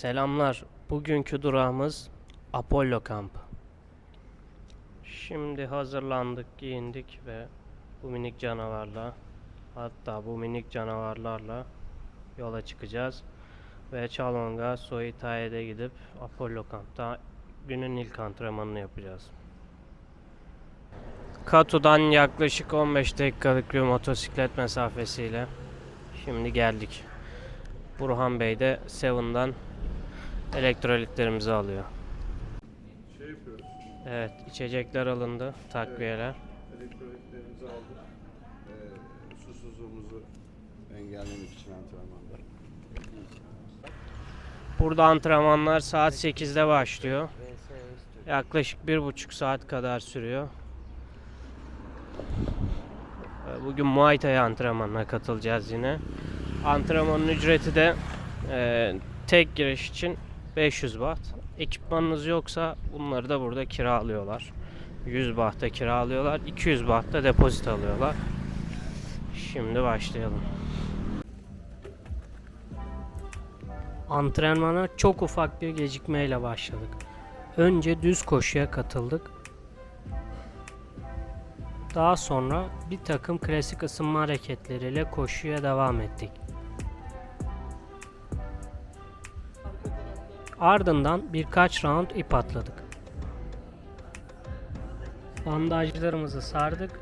Selamlar. Bugünkü durağımız Apollo Kamp. Şimdi hazırlandık, giyindik ve bu minik canavarla hatta bu minik canavarlarla yola çıkacağız. Ve Chalonga Soitae'de gidip Apollo Kamp'ta günün ilk antrenmanını yapacağız. Katu'dan yaklaşık 15 dakikalık bir motosiklet mesafesiyle şimdi geldik. Burhan Bey de Seven'dan elektrolitlerimizi alıyor. Şey yapıyoruz, Evet, içecekler alındı, takviyeler. elektrolitlerimizi aldık. Ee, susuzluğumuzu engellemek için antrenmanda. Burada antrenmanlar saat 8'de başlıyor. Yaklaşık bir buçuk saat kadar sürüyor. Ee, Bugün Muay Thai antrenmanına katılacağız yine. Antrenmanın ücreti de e, tek giriş için 500 baht. Ekipmanınız yoksa bunları da burada kiralıyorlar. 100 bahta kiralıyorlar. 200 bahta depozit alıyorlar. Şimdi başlayalım. Antrenmana çok ufak bir gecikmeyle başladık. Önce düz koşuya katıldık. Daha sonra bir takım klasik ısınma hareketleriyle koşuya devam ettik. Ardından birkaç round ip atladık. Bandajlarımızı sardık.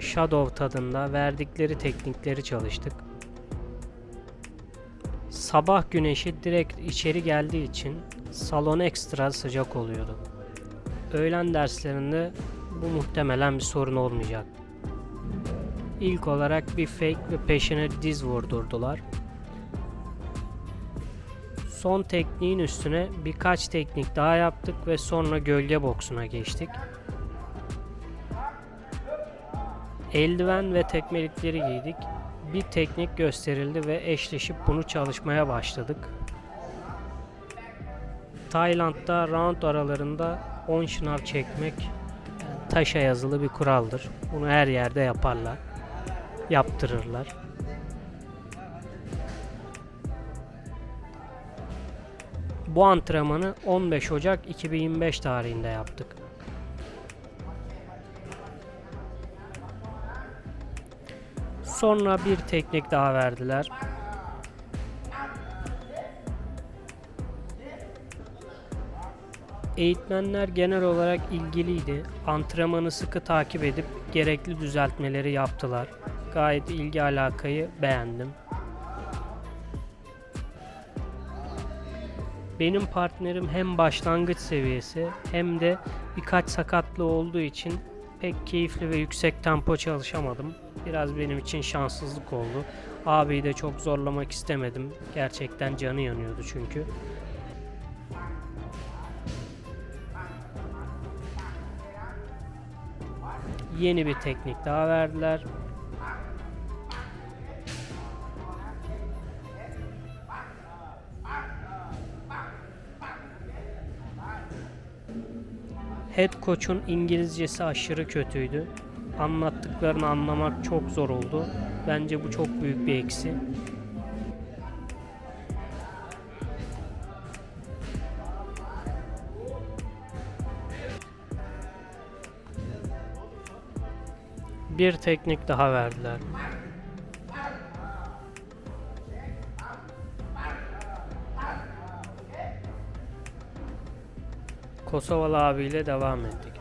Shadow tadında verdikleri teknikleri çalıştık. Sabah güneşi direkt içeri geldiği için salon ekstra sıcak oluyordu. Öğlen derslerinde bu muhtemelen bir sorun olmayacak. İlk olarak bir fake ve peşine diz vurdurdular. Son tekniğin üstüne birkaç teknik daha yaptık ve sonra gölge boksuna geçtik. Eldiven ve tekmelikleri giydik. Bir teknik gösterildi ve eşleşip bunu çalışmaya başladık. Tayland'da round aralarında 10 şınav çekmek taşa yazılı bir kuraldır. Bunu her yerde yaparlar. Yaptırırlar. Bu antrenmanı 15 Ocak 2025 tarihinde yaptık. Sonra bir teknik daha verdiler. Eğitmenler genel olarak ilgiliydi. Antrenmanı sıkı takip edip gerekli düzeltmeleri yaptılar. Gayet ilgi alakayı beğendim. Benim partnerim hem başlangıç seviyesi hem de birkaç sakatlığı olduğu için pek keyifli ve yüksek tempo çalışamadım. Biraz benim için şanssızlık oldu. Abiyi de çok zorlamak istemedim. Gerçekten canı yanıyordu çünkü. Yeni bir teknik daha verdiler. Head coach'un İngilizcesi aşırı kötüydü. Anlattıklarını anlamak çok zor oldu. Bence bu çok büyük bir eksi. Bir teknik daha verdiler. Kosovalı abiyle devam ettik.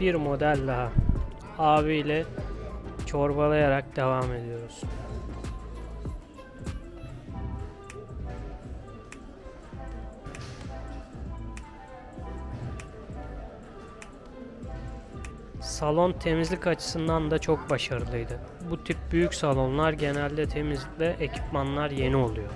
Bir model daha. Abiyle çorbalayarak devam ediyoruz. Salon temizlik açısından da çok başarılıydı. Bu tip büyük salonlar genelde temizlik ve ekipmanlar yeni oluyor.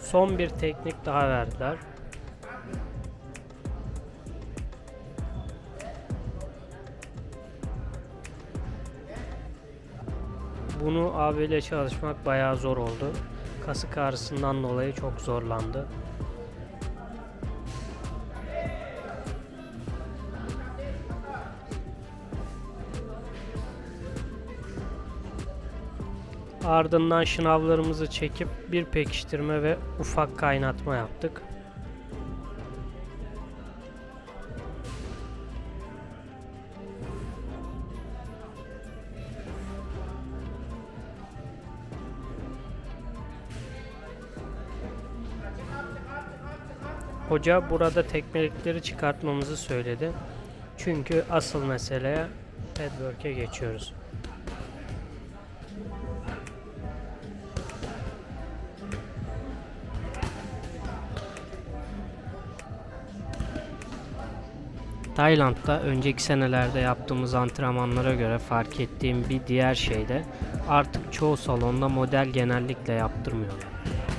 Son bir teknik daha verdiler. Abiyle çalışmak bayağı zor oldu. Kasık ağrısından dolayı çok zorlandı. Ardından şınavlarımızı çekip bir pekiştirme ve ufak kaynatma yaptık. Hoca burada tekmelikleri çıkartmamızı söyledi. Çünkü asıl meseleye headwork'e geçiyoruz. Tayland'da önceki senelerde yaptığımız antrenmanlara göre fark ettiğim bir diğer şey de artık çoğu salonda model genellikle yaptırmıyorlar.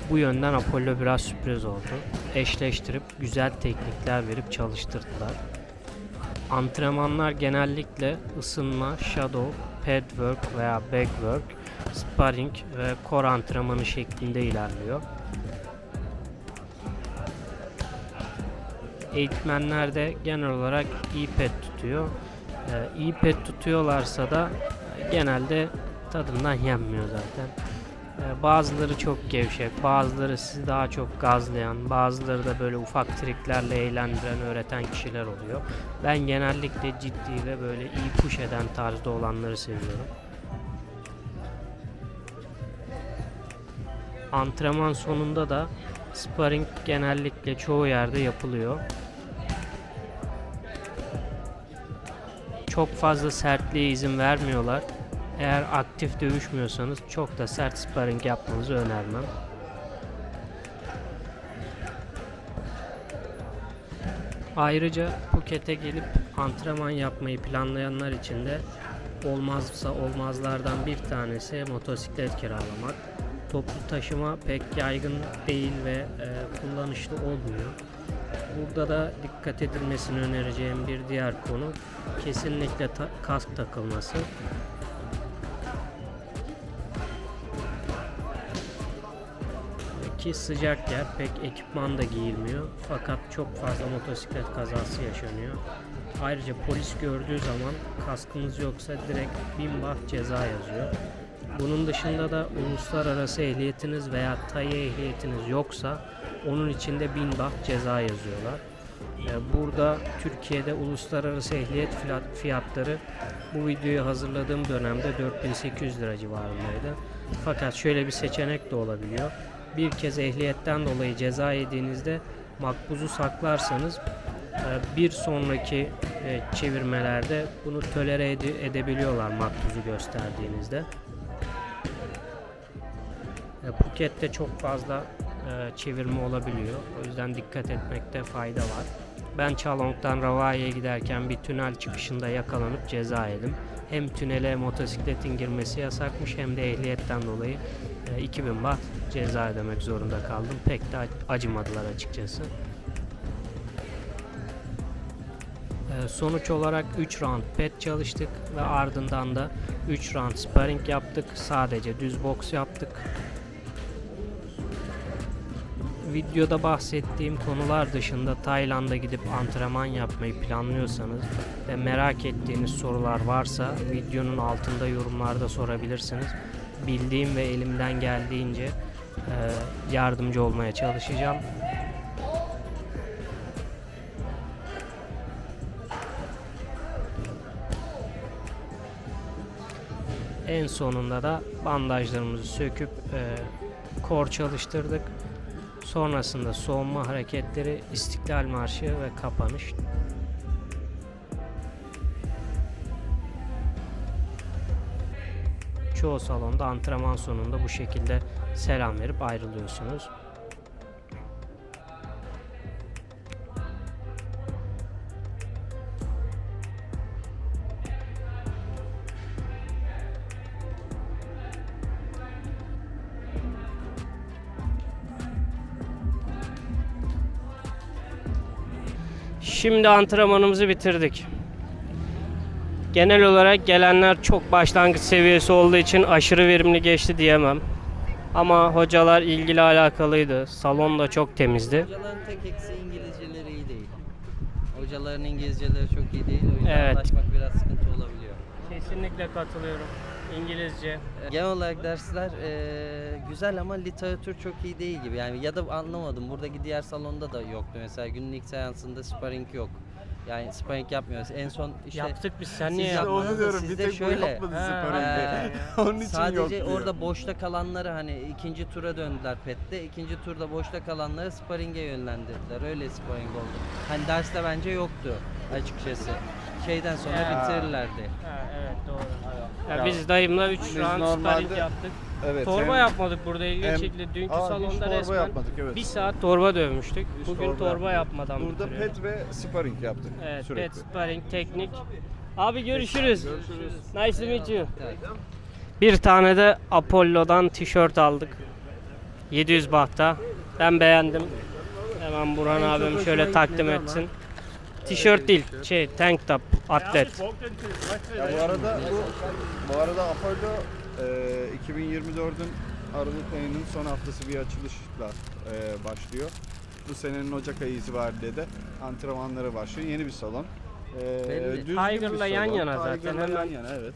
Bu yönden Apollo biraz sürpriz oldu. Eşleştirip güzel teknikler verip çalıştırdılar. Antrenmanlar genellikle ısınma, shadow, pad work veya back work, sparring ve core antrenmanı şeklinde ilerliyor. Eğitmenler de genel olarak pet tutuyor. Ee, iyi pet tutuyorlarsa da genelde tadından yenmiyor zaten. Ee, bazıları çok gevşek, bazıları sizi daha çok gazlayan, bazıları da böyle ufak triklerle eğlendiren, öğreten kişiler oluyor. Ben genellikle ciddi ve böyle iyi push eden tarzda olanları seviyorum. Antrenman sonunda da sparring genellikle çoğu yerde yapılıyor. Çok fazla sertliğe izin vermiyorlar. Eğer aktif dövüşmüyorsanız çok da sert sparring yapmanızı önermem. Ayrıca Phuket'e gelip antrenman yapmayı planlayanlar için de olmazsa olmazlardan bir tanesi motosiklet kiralamak. Toplu taşıma pek yaygın değil ve e, kullanışlı olmuyor. Burada da dikkat edilmesini önereceğim bir diğer konu kesinlikle ta- kask takılması. Ki sıcak yer pek ekipman da giyilmiyor fakat çok fazla motosiklet kazası yaşanıyor. Ayrıca polis gördüğü zaman kaskınız yoksa direkt bin baht ceza yazıyor. Bunun dışında da uluslararası ehliyetiniz veya TAY ehliyetiniz yoksa onun için de 1000 baht ceza yazıyorlar. Ee, Burada Türkiye'de uluslararası ehliyet fiyat- fiyatları bu videoyu hazırladığım dönemde 4800 lira civarındaydı. Fakat şöyle bir seçenek de olabiliyor. Bir kez ehliyetten dolayı ceza yediğinizde makbuzu saklarsanız e, bir sonraki e, çevirmelerde bunu tolere ede- edebiliyorlar makbuzu gösterdiğinizde. E, Phuket'te çok fazla çevirme olabiliyor. O yüzden dikkat etmekte fayda var. Ben Chalong'dan Ravai'ye giderken bir tünel çıkışında yakalanıp ceza yedim. Hem tünele motosikletin girmesi yasakmış hem de ehliyetten dolayı e, 2000 baht ceza ödemek zorunda kaldım. Pek de ac- acımadılar açıkçası. E, Sonuç olarak 3 round pet çalıştık ve ardından da 3 round sparring yaptık. Sadece düz boks yaptık. Videoda bahsettiğim konular dışında Tayland'a gidip antrenman yapmayı planlıyorsanız ve merak ettiğiniz sorular varsa videonun altında yorumlarda sorabilirsiniz. Bildiğim ve elimden geldiğince e, yardımcı olmaya çalışacağım. En sonunda da bandajlarımızı söküp e, kor çalıştırdık. Sonrasında soğuma hareketleri, İstiklal Marşı ve kapanış. Çoğu salonda antrenman sonunda bu şekilde selam verip ayrılıyorsunuz. Şimdi antrenmanımızı bitirdik. Genel olarak gelenler çok başlangıç seviyesi olduğu için aşırı verimli geçti diyemem. Ama hocalar ilgili alakalıydı. Salon da çok temizdi. Hocaların tek eksiği İngilizceleri iyi değil. Hocaların İngilizceleri çok iyi değil. O yüzden Evet. anlaşmak biraz sıkıntı olabiliyor. Kesinlikle katılıyorum. İngilizce. Genel olarak dersler eee, güzel ama literatür çok iyi değil gibi. Yani ya da anlamadım. Buradaki diğer salonda da yoktu. Mesela günün ilk seansında sparring yok. Yani sparring yapmıyoruz. En son işte Yaptık biz sen niye yapmadın? diyorum, bir sizde tek bu şöyle. yapmadı. Onun için Sadece yok diyor. orada boşta kalanları hani ikinci tura döndüler PET'te. ikinci turda boşta kalanları sparring'e yönlendirdiler. Öyle sparring oldu. Hani derste bence yoktu açıkçası. Şeyden sonra Ya. bitirirlerdi. Ha, evet doğru. Ya Ya, biz dayımla 3 biz round sparring yaptık. Evet, torba hem- yapmadık burada ilginç hem- şekilde. Dünkü Aa, hiç salonda torba resmen yapmadık, evet. bir saat torba dövmüştük. Hiç Bugün torba, yapmadık. yapmadan Burada pet ve sparring yaptık Evet, sürekli. pet sparring teknik. Abi görüşürüz. Görüşürüz. Nice to meet you. Bir tane de Apollo'dan tişört aldık. 700 bahta. Ben beğendim. Hemen Burhan abim şöyle takdim etsin. Tişört değil, şey tank top, atlet. Ya bu arada bu bu arada Apollo e, 2024'ün Aralık ayının son haftası bir açılışla e, başlıyor. Bu senenin Ocak ayı itibariyle de antrenmanlara başlıyor. Yeni bir salon. E, Belli. düzgün bir Tiger'la yan salon. yana zaten, Tiger'la hemen. yan yana evet.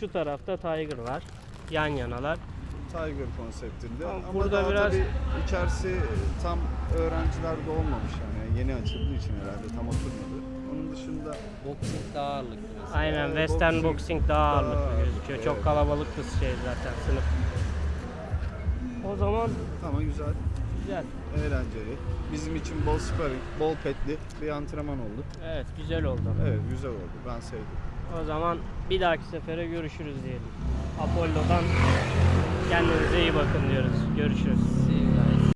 Şu tarafta Tiger var. Yan yanalar. Tiger konseptinde. Ama Ama burada daha biraz- tabii içerisi tam öğrenciler de olmamış yani yeni açıldığı için herhalde tam oturmadı. Onun dışında Boxing daha ağırlıklı mesela. Aynen Ee, Western boxing Boxing daha daha ağırlıklı ağırlıklı, gözüküyor. Çok evet. kalabalık kız şey zaten sınıf. O zaman ama güzel, güzel. eğlenceli. Bizim için bol sparring, bol petli bir antrenman oldu. Evet güzel oldu. Evet güzel oldu. Ben sevdim. O zaman bir dahaki sefere görüşürüz diyelim. Apollo'dan kendinize iyi bakın diyoruz. Görüşürüz.